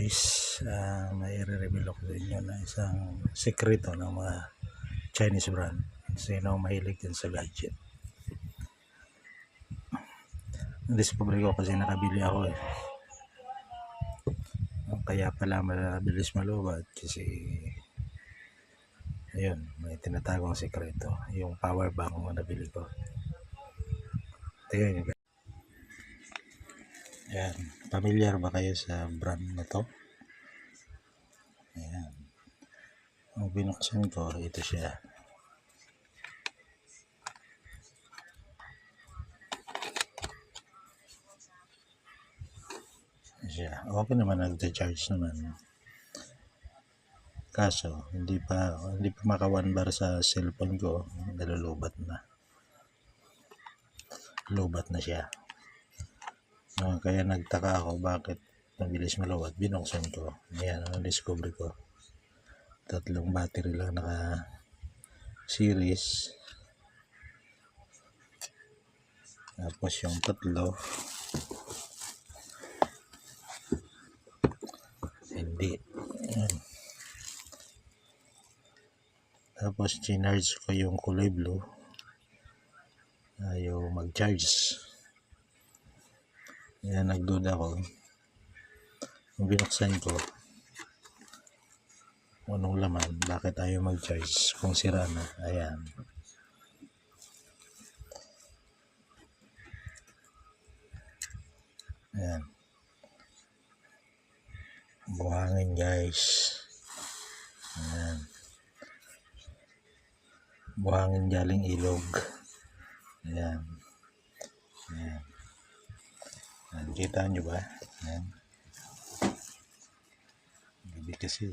guys, uh, may re-reveal ako sa inyo na isang sekreto ng mga Chinese brand. Sino mahilig din sa gadget. Discovery ko kasi nakabili ako eh. Kaya pala mabilis malubat kasi ayun, may tinatagong sekreto. Yung power bank na nabili ko. Tingnan nyo guys. Ayan. Familiar ba kayo sa brand na to? Ayan. Ang binuksan ko, ito siya. siya. Okay naman nagde-charge naman. Kaso, hindi pa hindi pa maka one bar sa cellphone ko, nalulubat na. Lubat na siya. Ah, kaya nagtaka ako bakit mabilis maluwat. Binuksan ko. Ayan, ang discovery ko. Tatlong battery lang naka series. Tapos yung tatlo. Hindi. Ayan. Tapos chinarge ko yung kulay blue. Ayaw mag-charge. Ayan, nagduda ko. Nung binuksan ko, anong laman, bakit ayaw mag-charge kung sira na. Ayan. Ayan. Buhangin guys. Ayan. Buhangin galing ilog. Kita nyo ba? Ayan. Gabi kasi.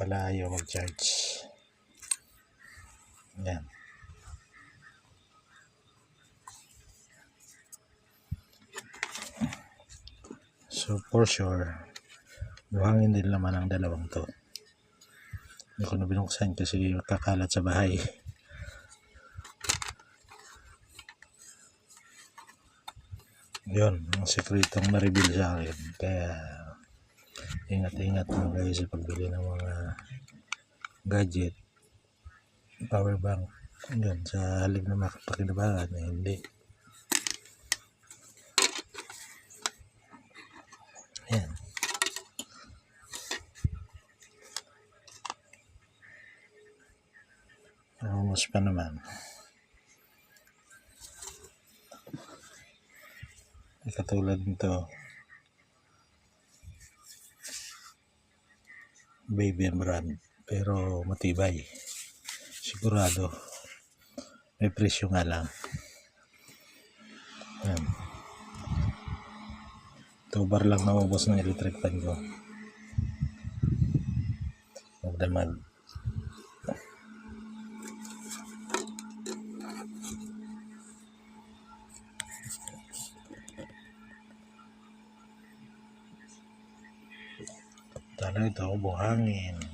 Pala ayaw mag-charge. Ayan. So for sure, buhangin din naman ang dalawang to. Hindi ko na binuksan kasi kakalat sa bahay. Yun, ang sekretong na-reveal sa akin. Kaya, ingat-ingat mo kayo sa pagbili ng mga gadget, power bank. Yun, sa halip na makapakinabangan, eh, hindi. Ayan. Almost pa naman. Katulad nito. Baby brand. Pero matibay. Sigurado. May presyo nga lang. Ayan. Two bar lang naubos ng electric fan ko. Magdamag. Tala ito, buhangin.